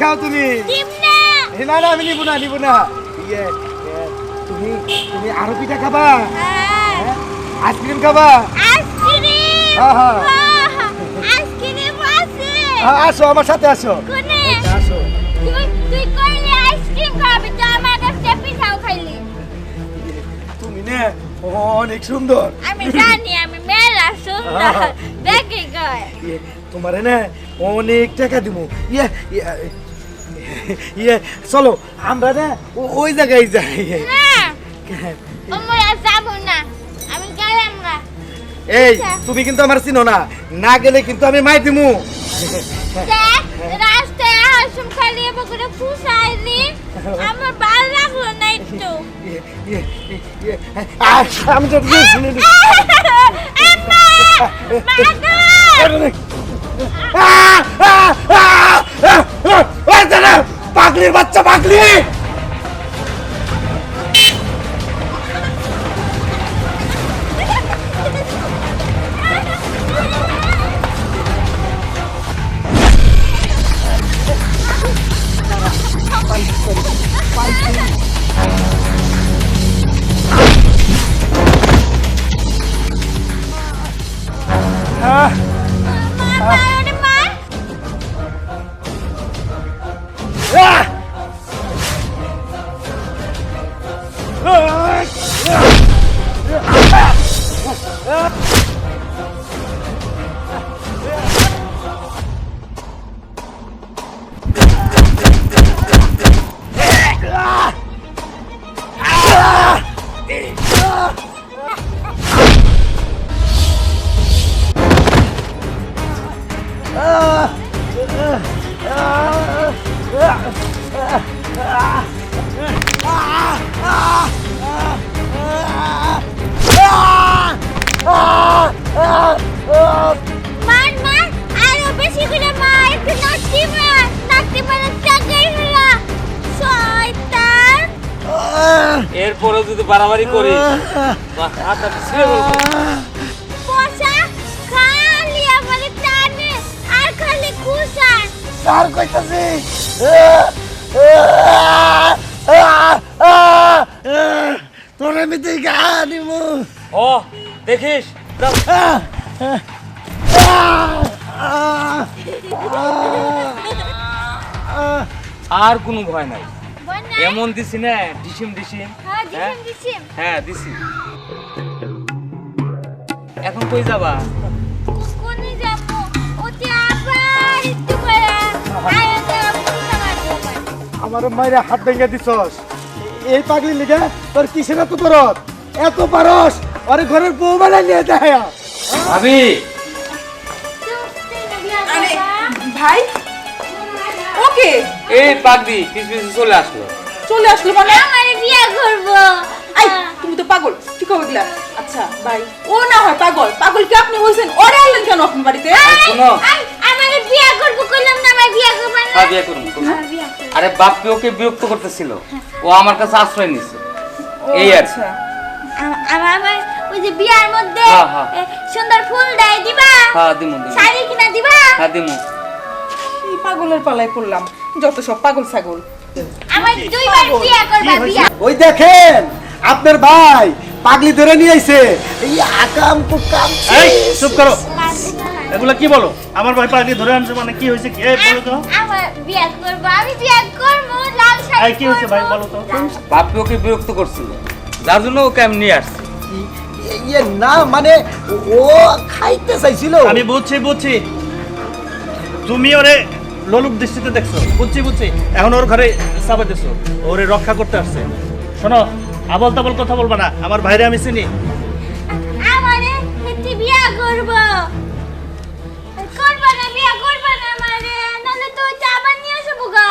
খাও তুমি। না না আমি নিব না নিব না। ইয়ে তুমি তুমি আরও পিঠা খাবা? হ্যাঁ। আইসক্রিম খাবা? হ্যাঁ, হ্যাঁ। আসো আমার সাথে আসো। আসো। তুমি না অনেক সুন্দর। আমি জানি আমি মেলা সুন্দর। হ্যাঁ। দেখি ইয়ে, তোমারে না অনেক টাকা দিব ইয়ে ইয়ে, চলো আমরা না ওই জায়গায় যাই। আমি গেলাম না। এই আচ্ছা। তুমি কিন্তু আমার চিনো না। না গেলে কিন্তু আমি মাই দিমু। রাস্তায় হাসুম খালি এবার ফুসাইলি আমার ভালো লাগল না একটু। আহ, আমি তো আম্মা মাগো! আহ, আহ, আহ, আহ, আহ, ওই দাঁড়া, পাগলির বাচ্চা পাগলি! আহ, এরপরে যদি বাড়াবাড়ি করি ছিঁড়ে আর কইতাছি। তোরে মিতে গা ও দেখিস? আর কোনো ভয় নাই। এমন দিছি না ডিসিম ডিসিম। হ্যাঁ হ্যাঁ? দিছিম দিছিম হ্যাঁ দিছি। এখন কই যাবা? আমার মায়ের হাত ভেঙে দিছস। এই পাগলি লিগে তোর কিসের এত দরদ? এত পারস? আরে ঘরের বউ বেলা নিয়ে যায় ভাবি। ভাই? ওকে এই পাগলি পিছ পিছ চলে আসলো। চলে আসলো মানে? আমার বিয়ে করব। আই তুমি তো পাগল ঠিক হবে গলা আচ্ছা ভাই ও না হয় পাগল পাগল কি আপনি হইছেন ওরে আনলেন কেন আপনার বাড়িতে? শোনো। আমার বিয়ে করব কইলাম না আমার বিয়ে করব না? হ্যাঁ, বিয়ে করব আরে বাপ্পি ওকে বিরক্ত করতেছিল। ও আমার কাছে আশ্রয় নিচ্ছে ও এই আর আচ্ছা। আমার ওই যে বিয়ার মধ্যে হ্যাঁ, হ্যাঁ। সুন্দর ফুল দেয় দিবা? হ্যাঁ দিমু দিমু। শাড়ি কিনা দিবা? হ্যাঁ দিমু। এই পাগলের পালায় পড়লাম? যত সব পাগল ছাগল। আমার দুইবার বিয়ে করবা বিয়া। ওই দেখেন আপনার ভাই পাগলি ধরে নিয়ে আইছে এই আকাম কুকাম এই চুপ করো। এগুলা কি বলো? আমার ভাই পাগলি ধরে আনছে মানে কি হয়েছে কি? এই বলো তো। আমার বিয়ে করব আমি বিয়ে করব লাল শাড়ি এই কি হয়েছে ভাই? বলো তো। বাপ্পি ওকে বিরক্ত করছিল যার জন্য ওকে আমি নিয়ে আসছি। ইয়ে না মানে ও খাইতে চাইছিল। আমি বুঝছি বুঝছি। তুমি ওরে লোলুপ দৃষ্টিতে দেখছ? বুঝছি বুঝছি এখন ওর ঘরে চাপা দিছো। ওরে রক্ষা করতে আসছে। শোনো আবল তাবল কথা বলবা না। আমার ভাইরে আমি চিনি। আমারে একটি বিয়ে করব। করব না বিয়ে করব না আমারে। নাহলে তো হচ্ছে নিয়ে আসব গা।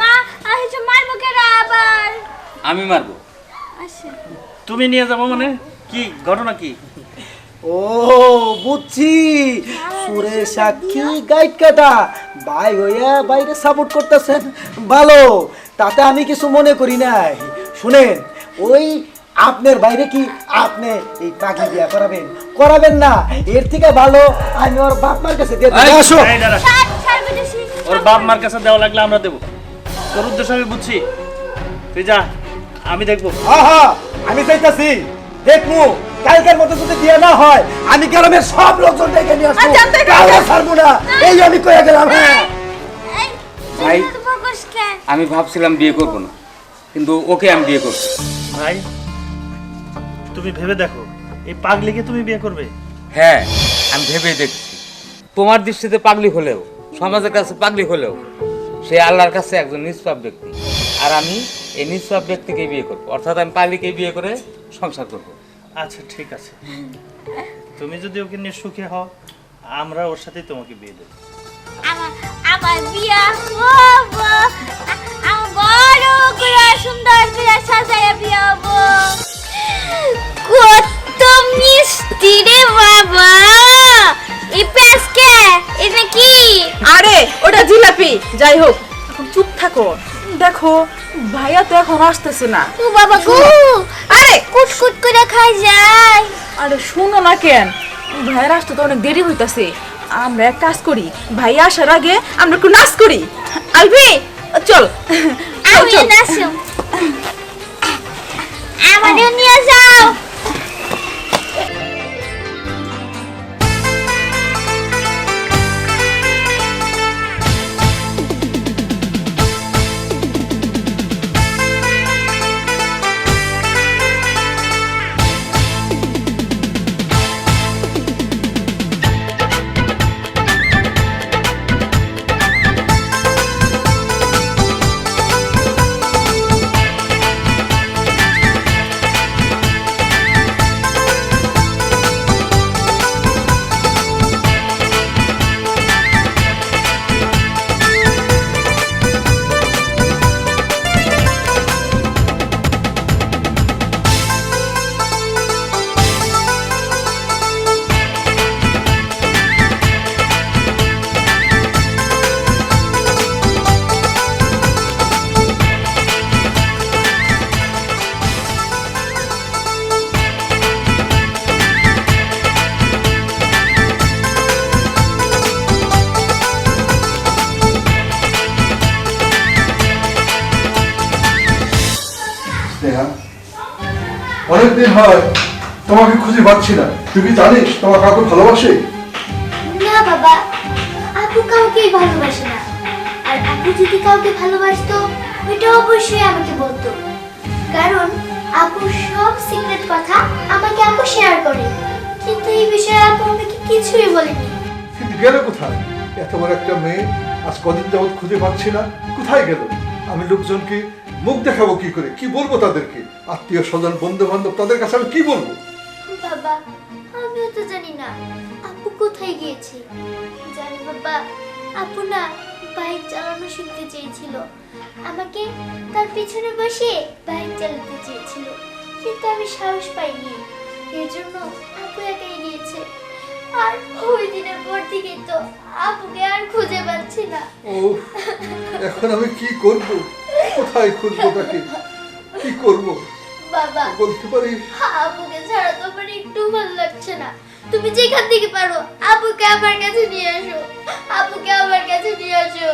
মা আসছে মারবো কেন আবার? আমি মারবো। আসে তুমি নিয়ে যাব মানে? কি? ঘটনা কি? ও বুঝছি। সুরে সাক্ষী গাইড কাটা। ভাই হইয়া বাইরে সাপোর্ট করতেছেন। ভালো তাতে আমি কিছু মনে করি নাই। শুনেন ওই আপনার বাইরে কি আপনি এই পাখি বিয়া করাবেন? করাবেন না এর থেকে ভালো আমি ওর বাপ মার কাছে দিয়ে দেব। আসো। ওর বাপ মার কাছে দেওয়া লাগলে আমরা দেবো। তোর উদ্দেশ্য আমি বুঝছি। তুই যা আমি দেখব। হ্যাঁ হ্যাঁ আমি চাইতাছি। দেখমু কালকের মতো যদি দিয়ে না হয় আমি গ্রামের সব লোকজন ডেকে নিয়ে আসব। আচ্ছা, কাউকে ছাড়বো না। এই আমি কয়ে গেলাম হ্যাঁ। ভাই। আমি ভাবছিলাম বিয়ে করব না কিন্তু ওকে আমি বিয়ে করছি ভাই তুমি ভেবে দেখো এই পাগলিকে তুমি বিয়ে করবে? হ্যাঁ আমি ভেবেই দেখছি। তোমার দৃষ্টিতে পাগলি হলেও সমাজের কাছে পাগলি হলেও সে আল্লাহর কাছে একজন নিষ্পাপ ব্যক্তি। আর আমি এই নিষ্পাপ ব্যক্তিকে বিয়ে করব। অর্থাৎ আমি পাগলিকে বিয়ে করে সংসার করব। আচ্ছা ঠিক আছে। তুমি যদি ওকে নিয়ে সুখী হও আমরা ওর সাথেই তোমাকে বিয়ে দেবো। আমার আমার বিয়া হব। আমার বড় করে সুন্দর করে সাজায় বিয়া হব। কত মিষ্টি রে বাবা। পেঁচকে এটা কি? আরে ওটা জিলাপি। যাই হোক এখন চুপ থাকো। দেখো ভাইয়া তো এখন আসতেছে না। ও বাবা গো আরে! কুটকুট করে খাই যায়। আরে শুনো না কেন? ভাইয়ের আসতে তো অনেক দেরি হইতাছে। আমরা এক কাজ করি ভাই আসার আগে আমরা একটু নাচ করি। আলবি চল। চল, আমি নাচো আমাদের নিয়ে যাও। অনেকদিন হয় তোমাকে খুঁজে পাচ্ছি না। তুমি জানিস তোমার কাউকে ভালোবাসে? না বাবা আপু কাউকেই ভালোবাসে না। আর আপু যদি কাউকে ভালোবাসতো ওইটা অবশ্যই আমাকে বলতো। কারণ আপুর সব সিক্রেট কথা আমাকে আপু শেয়ার করে। কিন্তু এই বিষয়ে আপু আমাকে কিছুই বলেনি। কিন্তু গেল কোথায়? এত বড় একটা মেয়ে আজ কদিন যাবৎ খুঁজে পাচ্ছি না। কোথায় গেল? আমি লোকজনকে মুখ দেখাবো কি করে? কি বলব তাদেরকে? আত্মীয় স্বজন বন্ধু বান্ধব তাদের কাছে আমি কি বলব? বাবা, আমিও তো জানি না। আপু কোথায় গিয়েছে? জানি বাবা, আপু না বাইক চালানো শিখতে চেয়েছিল। আমাকে তার পিছনে বসে বাইক চালাতে চেয়েছিল। কিন্তু আমি সাহস পাইনি। এর জন্য আপু একাই গিয়েছে। আর ওই দিনের পর থেকে তো আপুকে আর খুঁজে পাচ্ছি না। ও এখন আমি কি করব? কোথায় খুঁজবো তাকে? কি করব? বাবা বলতে পারিস আপুকে ছাড়া তো আমার একটু ভালো লাগছে না। তুমি যেখান থেকে পারো আপুকে আমার কাছে নিয়ে আসো। আপুকে আমার কাছে নিয়ে আসো।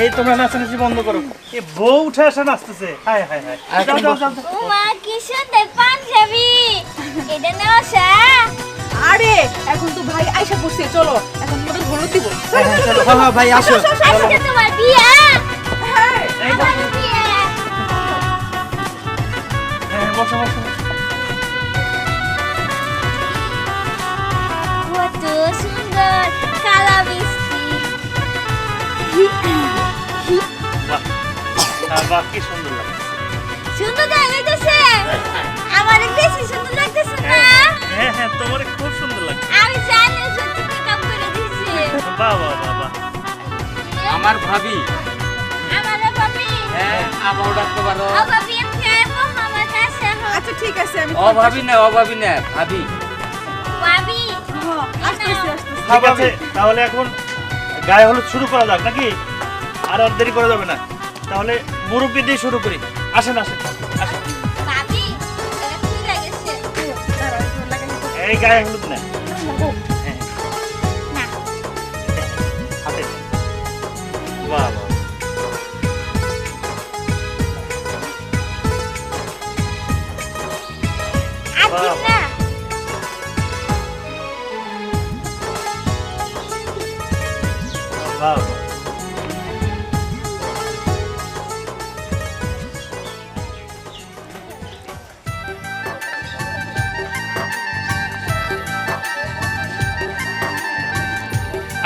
এই তোমরা নাচানাচি বন্ধ করো? এ বউ উঠে আসে নাচতেছে। হায় হায় হায় যাও, যাও, যাও, যাও। কি সুন্দর পাঞ্জাবি। এটা নেওয়া আরে এখন তো ভাই আইসা পড়ছে চলো। এখন তোমাদের হলুদ দিব। চলো হ্যাঁ, ভাই আসো আজকে তোমার বিয়া। হ্যাঁ। আমার বিয়া। হ্যাঁ, বসো বসো বসো। কত সুন্দর কালা মিষ্টি। হ্যাঁ, সুন্দর লাগে সুন্দর লাগতেছে। আমার বেশি সুন্দর লাগতেছে না? হ্যাঁ হ্যাঁ তোমার খুব সুন্দর লাগে আমি জানি সত্যি মেকআপ করে দিছি বাহ বাহ বাহ বাহ। আমার ভাবি। আমার ভাবি। হ্যাঁ আবার ডাকতে পারো। ও ভাবি আমার কাছে আচ্ছা ঠিক আছে আমি অভাবী না অভাবী না ভাবি। ভাবি। হ্যাঁ, আসতেছি আসতেছি। তাহলে এখন গায়ে হলুদ শুরু করা যাক নাকি? আর আর দেরি করা যাবে না। তাহলে মুরব্বী দিয়ে শুরু করি। আসেন আসেন। আসেন এই গায়ে হলুদ না।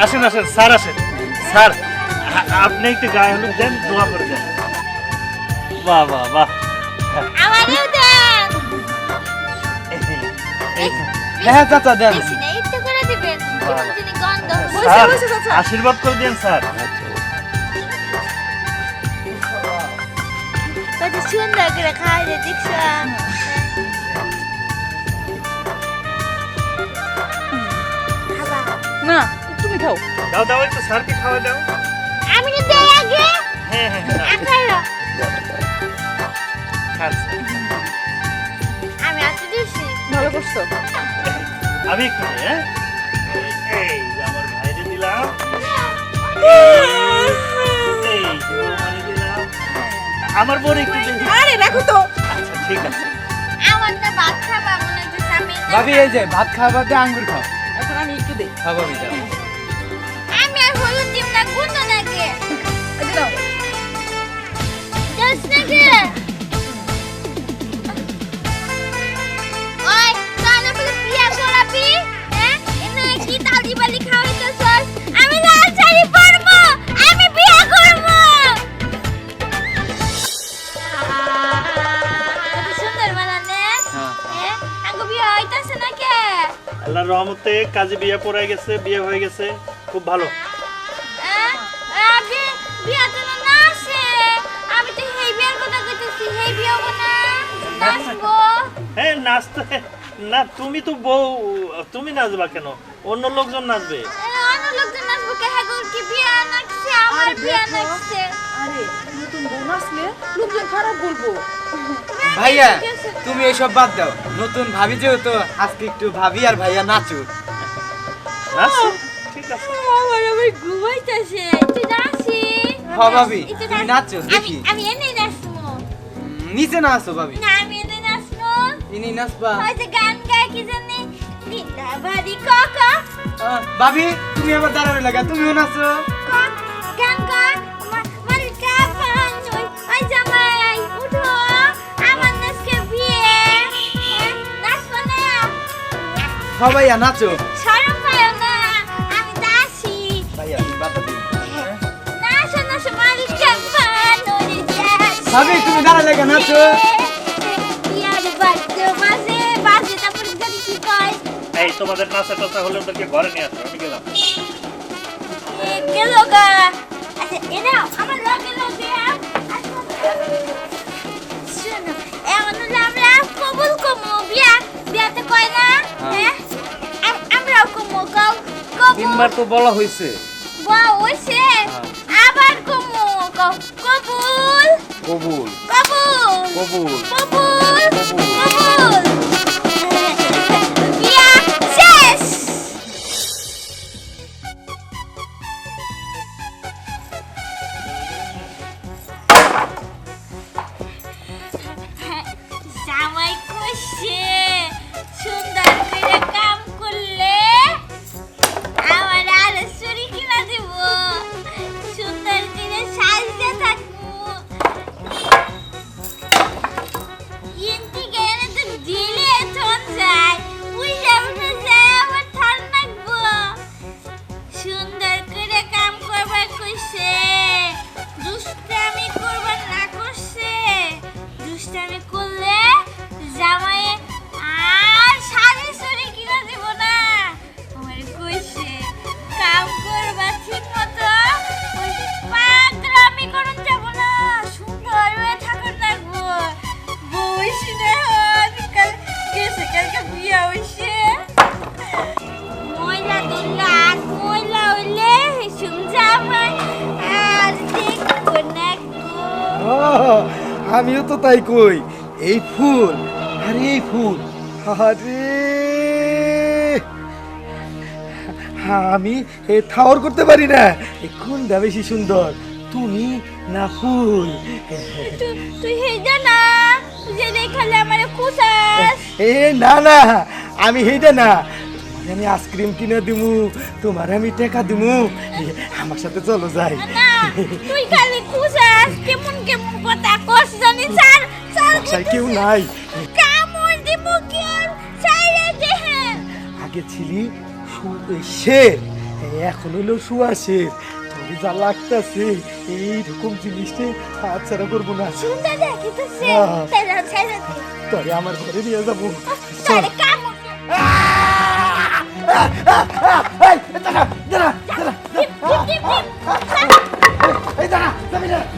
আসেন আসেন স্যার আসেন। স্যার আপনি একটু গায়ে হলুদ দেন দোয়া করে দেন। বাহ বাহ বাহ। হ্যাঁ চাচা দেন। আশীর্বাদ করে দেন স্যার। কত সুন্দর করে খাওয়া যায় না। তুমি খাও। দাও দাও একটু স্যারকে খাওয়া দাও। আমি কি দেই আগে হ্যাঁ হ্যাঁ হ্যাঁ আমি এত দিয়েছি। ভালো করছ? আমি একটু হ্যাঁ? এই যে আমার ভাইরে দিলাম। এই যে বৌমারে দিলাম। আমার বোন একটু আরে রাখো তো। আচ্ছা ঠিক আছে। আমার তো ভাত খাবা মনে হচ্ছে আমি ভাবি এই যে ভাত খাবার দিয়ে আঙ্গুর খাও। এখন আমি একটু দেই। খাও ভাবি আমি আল্লাহর কাজী বিয়ে পড়ে গেছে বিয়ে হয়ে গেছে। খুব ভালো। হ্যাঁ নাচতে না তুমি তো বউ তুমি নাচবা কেন? অন্য লোকজন নাচবে। অন্য লোকজন নাচবো কে? হ্যাঁ কি বিয়া নাচছে? আমার বিয়া নাচছে। আরে নতুন বউ আসলে লোকজন খারাপ বলব। ভাইয়া তুমি এসব বাদ দাও। নতুন ভাবি যেহেতু আজকে একটু ভাবি আর ভাইয়া নাচছে? ঠিক আছে। আমার ঘুমাইতেছে। নাচি হ ভাবি তুমি নাচো দেখি। আমি নাচবো। নিচে নাচো ভাবি। না আমি এনে নাচবো। ইনি নাচবা। হয়তো গান গায় কি জানি? বাড়ি কাকা ভাবি তুমি আবার দাঁড়ানো লাগা তুমিও নাচো। গান গান মালিকা পান ভাবি তুমি দাঁড়া লাগা নাচো। এই তোমাদের নাচা টাচা হলে ওদেরকে ঘরে নিয়ে আসো আমি গেলাম। এ গা আচ্ছা এ আমার লগে লগে শোনো এমন হলে আমরা কবুল কমু বিয়া বিয়াতে কয় না হ্যাঁ। আম- আমরাও কমু কও তিনবার তো বলা হয়েছে বা আবার কমু কও কবুল। কবুল। কবুল। কবুল। কবুল। কবুল। আমিও তো তাই কই। এই ফুল আরে এই ফুল। আরে। আমি এ ঠাওর করতে পারি না। এ কোনটা বেশি সুন্দর। তুমি না ফুল। তুই হেজা না। যে দেখালে আমার কুসাস। এ না না। আমি সেইটা না। আমি আইসক্রিম কিনে দিমু। তোমার আমি টাকা দিমু। আমার সাথে চলো যাই। না তুই কুসাস কেমন কেমন কথা? কস জানি স্যার স্যার বাসায় কেউ নাই। কামড় দিব কেন সাইরে দেহেন আগে ছিলি এই শের এখন হইল শুয়া শের তোর যা লাগতাছে এইরকম জিনিসটা হাত ছাড়া করব না। সাইরে তবে আমার ঘরে নিয়ে যাব। কামড়। এই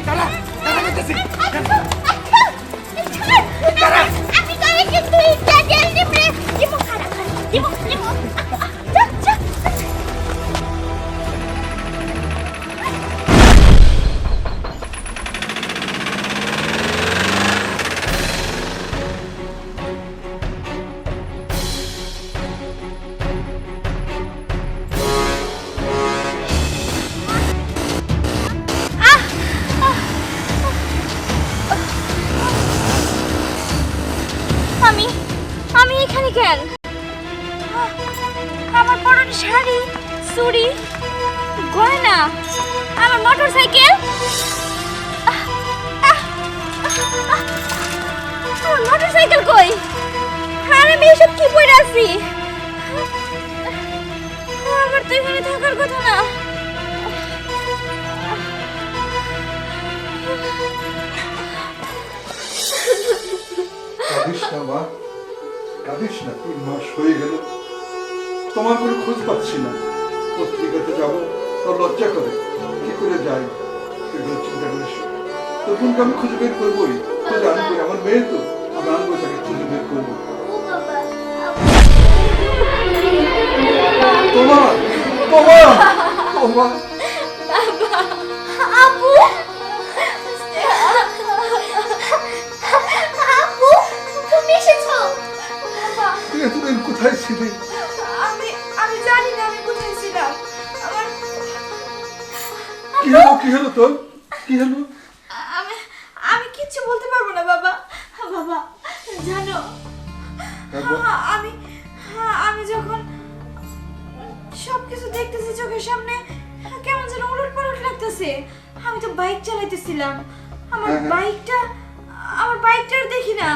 যাই তুই চিন্তা। আমি খুঁজে বের করবোই। খুঁজে আনব আমার মেয়ে তো আমি আনব তাকে খুঁজে বের করব। তোমার তোমার তোমার আপু আপু তুমি এসেছ? তুই কোথায় ছিলি? কি হলো? কি হলো তোর? কি হলো? আমি আমি কিচ্ছু বলতে পারব না বাবা। বাবা জানো আমি হ্যাঁ, আমি যখন সব কিছু দেখতেছি চোখের সামনে কেমন যেন উলট পালট লাগতেছে। আমি তো বাইক চালাইতেছিলাম। আমার হ্যাঁ, হ্যাঁ। বাইকটা আমার বাইকটার দেখি না।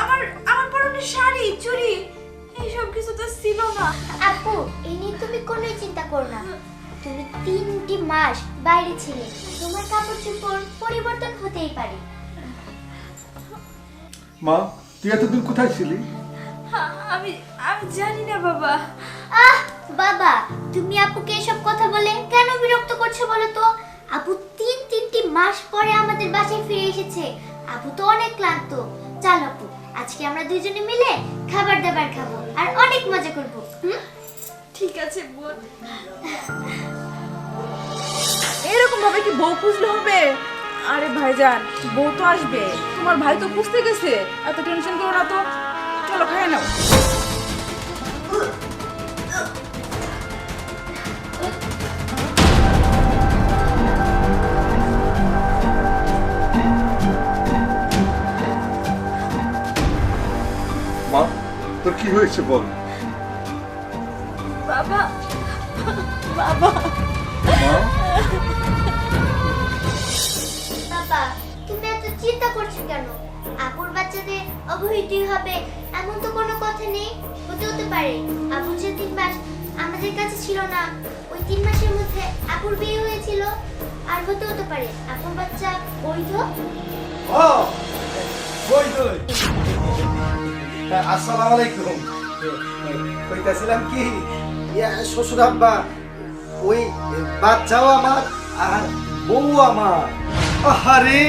আমার আমার পরনে শাড়ি চুড়ি এইসব কিছু তো ছিল না। আপু এই নিয়ে তুমি কোনো চিন্তা করো না। তুমি তিনটি মাস বাইরে ছিলে। তোমার কাপড় চোপড় পরিবর্তন হতেই পারে। মা তুই এতদিন কোথায় ছিলি? হ্যাঁ, আমি আমি জানি না বাবা। আহ বাবা তুমি আপুকে এসব কথা বলে কেন বিরক্ত করছ বলো তো? আপু তিন তিনটি মাস পরে আমাদের বাসায় ফিরে এসেছে। আপু তো অনেক ক্লান্ত। চল আপু আজকে আমরা দুজনে মিলে খাবার দাবার খাব আর অনেক মজা করব হুম? ঠিক আছে বোন। এরকম ভাবে কি বউ খুঁজলে হবে? আরে ভাইজান, বউ তো আসবে। তোমার ভাই তো খুঁজতে গেছে। এত টেনশন করো না তো। চলো খাই নাও। মা, তোর কি হয়েছে বল? অবহিতই হবে, এমন তো কোনো কথা নেই। হতে হতে পারে আপুর যে তিন মাস আমাদের কাছে ছিল না। ওই তিন মাসের মধ্যে আপুর বিয়ে হয়েছিল। আর হতে হতে পারে আপুর বাচ্চা বৈধ? ও আসসালামু আলাইকুম। কইতাছিলাম কি, ইয়া শ্বশুর আব্বা, ওই বাচ্চাও আমার আর বউ আমার। আরে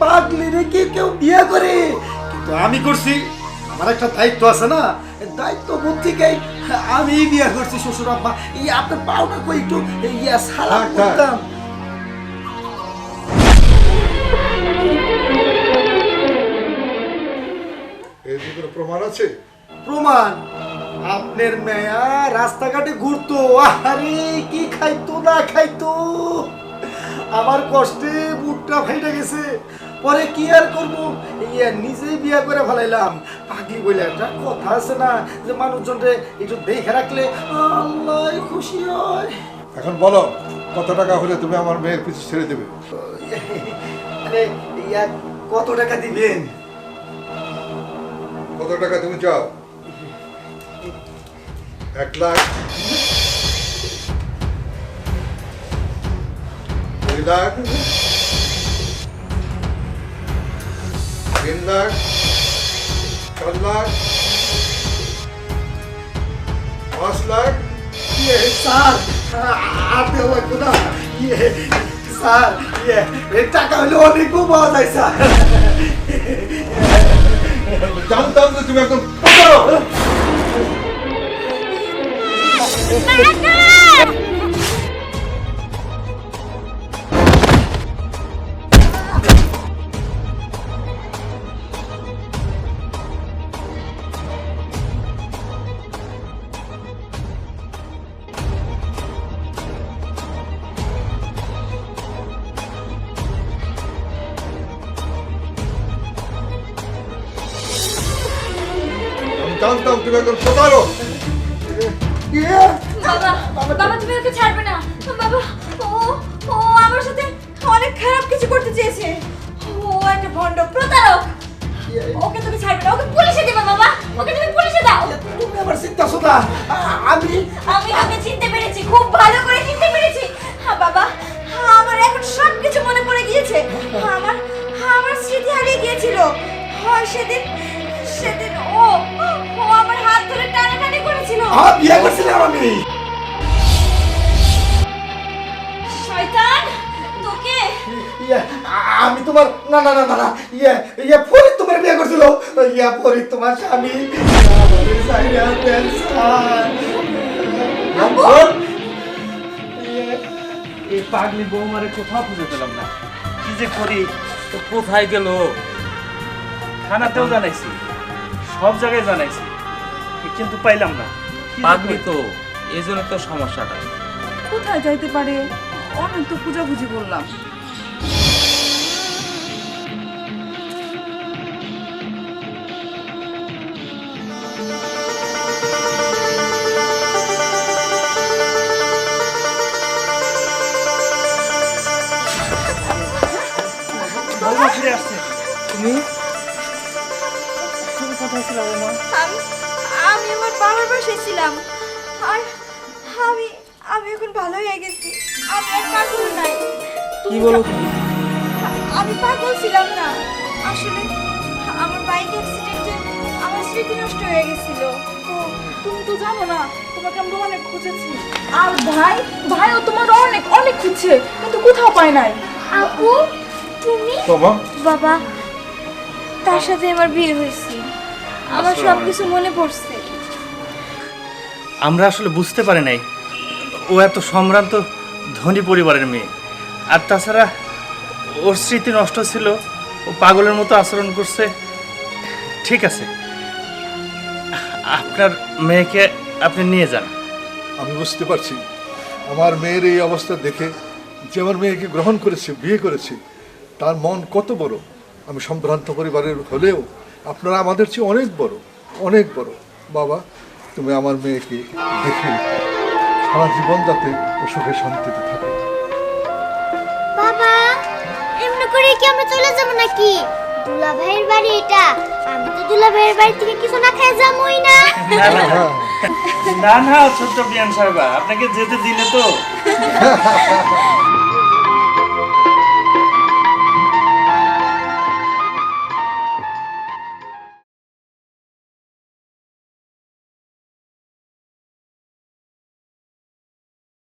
পাগলি রে, কি কেউ বিয়ে করে? তো আমি করছি। আমার একটা দায়িত্ব আছে না? দায়িত্ব বোধ কে আমি বিয়ে করছি শ্বশুর আব্বা। এই আপনার পাওনা কই একটু? ইয়া সালাম হ্যাঁ, করতাম। প্রমাণ আছে? প্রমাণ? আপনার মেয়া রাস্তাঘাটে ঘুরতো। আরে কি খাইতো না খাইতো? আমার কষ্টে বুটটা ফাইটা গেছে। পরে কি আর করব? ইয়া নিজেই বিয়া করে ফেলাইলাম। পাগলি বলে একটা কথা আছে না যে মানুষজনরে একটু দেখে রাখলে আল্লাহ খুশি হয়। এখন বলো কত টাকা হলে তুমি আমার মেয়ের পিছু ছেড়ে দেবে? আরে ইয়া কত টাকা দিবেন? কত টাকা তুমি চাও? এক লাখ। তিন লাখ চার লাখ পাঁচ লাখ ইয়ে স্যার আপনি আমার কোথা ইয়ে স্যার ইয়ে টাকা হলে অনেক পাওয়া যায় স্যার জানতাম যে তুমি একদম জানতাম তুমি একদম প্রতারক। ইয়ে বাবা বাবা তুমি ওকে ছাড়বে না। বাবা ও ও আমার সাথে অনেক খারাপ কিছু করতে চেয়েছে। ও একটা ভণ্ড প্রতারক। ওকে তুমি ছাড়বে না ওকে পুলিশে দেবে বাবা। ওকে তুমি পুলিশে দাও। তুমি আমার চিন্তা শোনা আমি আমি ওকে চিনতে পেরেছি খুব ভালো করে চিনতে পেরেছি। হ্যাঁ বাবা হ্যাঁ, আমার এখন সব কিছু মনে পড়ে গিয়েছে। আমার হ্যাঁ, আমার স্মৃতি হারিয়ে গিয়েছিল। হয় সেদিন সেদিন ও ও আমার হাত ধরে টানাটানি করেছিল। হ্যাঁ বিয়ে করছিলাম আমি। শয়তান তোকে? ইয়ে আমি তোমার না না না না না ইয়ে ইয়ে ফরিদ তোমার বিয়ে করছিল। ইয়ে ফরিদ তোমার স্বামী। আমাদের সাইরা এই পাগলি বৌমারে কোথাও খুঁজে পেলাম না। কি যে করি তো কোথায় গেল? থানাতেও জানাইছি। সব জায়গায় জানাইছি কিন্তু পাইলাম না। পাগলি তো এই জন্য তো সমস্যাটা। কোথায় যাইতে পারে? অনেক তো করলাম ফিরে আসছে। তুমি তুমি? কোথায় ছিল বৌমা আমি আমি আমার বাবার বাসায় ছিলাম। আর আমি আমি এখন ভালো হয়ে গেছি। আমি আর পাগল নাই। কি বলো? আমি পাগল ছিলাম না। আসলে আমার বাইক অ্যাক্সিডেন্টে আমার স্মৃতি নষ্ট হয়ে গেছিল। তুমি তো জানো না তোমাকে আমরা অনেক খুঁজেছি। আর ভাই ভাইও তোমার অনেক অনেক খুঁজছে কিন্তু কোথাও পায় নাই। আপু তুমি? তোমা বাবা তার সাথে আমার বিয়ে হয়েছে। আমার সব কিছু মনে পড়ছে। আমরা আসলে বুঝতে পারি নাই। ও এত সম্ভ্রান্ত ধনী পরিবারের মেয়ে। আর তাছাড়া ওর স্মৃতি নষ্ট ছিল ও পাগলের মতো আচরণ করছে। ঠিক আছে। আপনার মেয়েকে আপনি নিয়ে যান। আমি বুঝতে পারছি। আমার মেয়ের এই অবস্থা দেখে যে আমার মেয়েকে গ্রহণ করেছে বিয়ে করেছে তার মন কত বড়। আমি সম্ভ্রান্ত পরিবারের হলেও আপনারা আমাদের চেয়ে অনেক বড় অনেক বড়। বাবা তুমি আমার মেয়েকে দেখে। সারা জীবন যাতে ও সুখে শান্তিতে থাকে। বাবা এমনি করে কি আমরা চলে যাব নাকি? দুলা ভাইয়ের বাড়ি এটা। আমি তো দুলা ভাইয়ের বাড়ি থেকে কিছু না না হ্যাঁ না। না ছোট্ট বিয়ান সাহেবা আপনাকে যেতে দিলে তো।